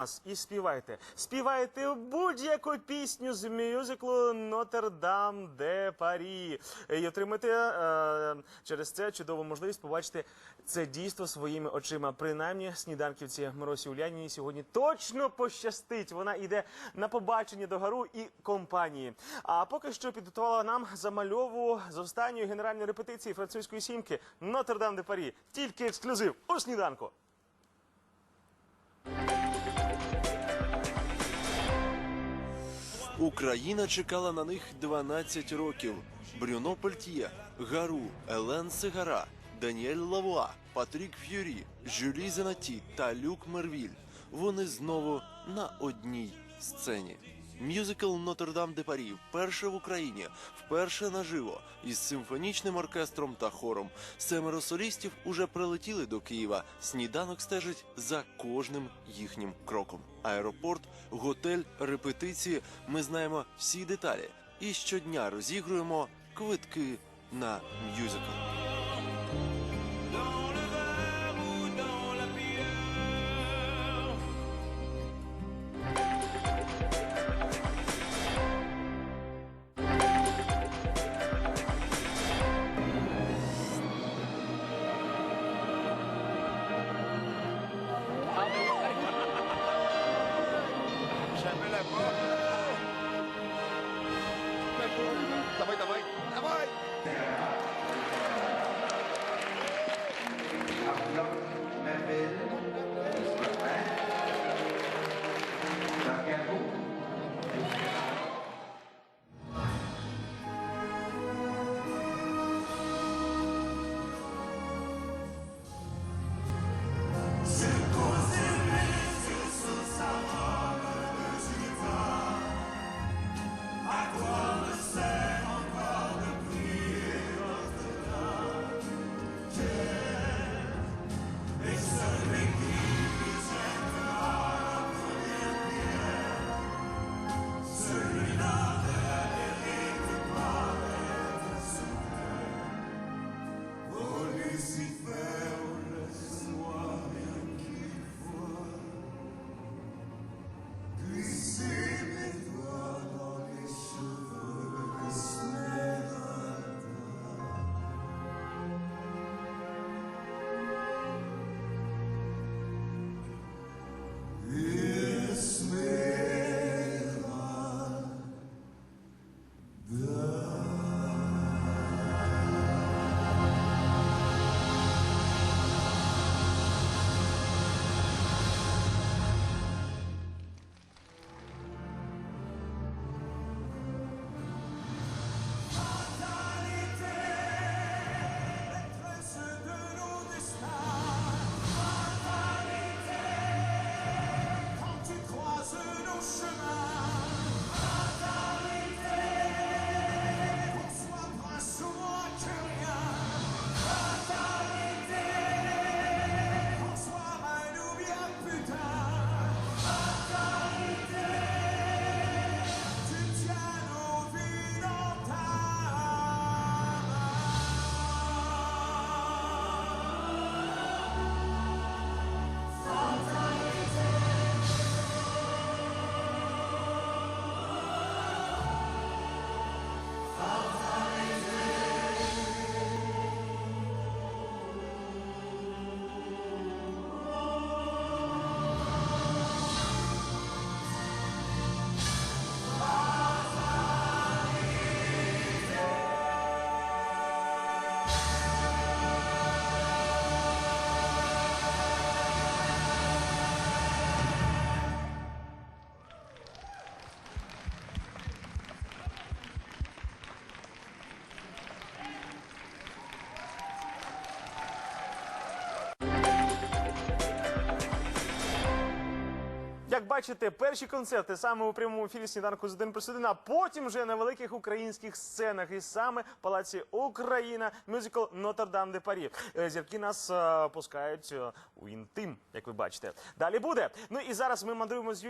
нас і співайте. Співайте будь-яку пісню з мюзиклу Нотр-Дам де Парі. І отримайте е, через це чудову можливість побачити це дійство своїми очима. Принаймні, сніданківці Миросі Уляніні сьогодні точно пощастить. Вона йде на побачення до гару і компанії. А поки що підготувала нам замальову з останньої генеральної репетиції французької сімки Нотр-Дам де Парі. Тільки ексклюзив у сніданку. Україна чекала на них 12 років. Брюно Пельтьє, Гару, Елен Сигара, Даніель Лавуа, Патрік Ф'юрі, Жюлі Зенаті та Люк Мервіль. Вони знову на одній сцені. Мюзикл Нотр-Дам де Парі вперше в Україні, вперше наживо, із симфонічним оркестром та хором. Семеро солістів уже прилетіли до Києва. Сніданок стежить за кожним їхнім кроком. Аеропорт, готель, репетиції. Ми знаємо всі деталі. І щодня розігруємо квитки на мюзикл. é bom. É bom. Tá bem, tá bem. Бачите, перші концерти саме у прямому ефірі сніданку з 1 плюс 1, а потім вже на великих українських сценах. І саме Палаці Україна мюзикл Нотр-Дам де Парі. Е, Зірки нас е, пускають е, у інтим, як ви бачите. Далі буде. Ну і зараз ми мандруємо з Юлією.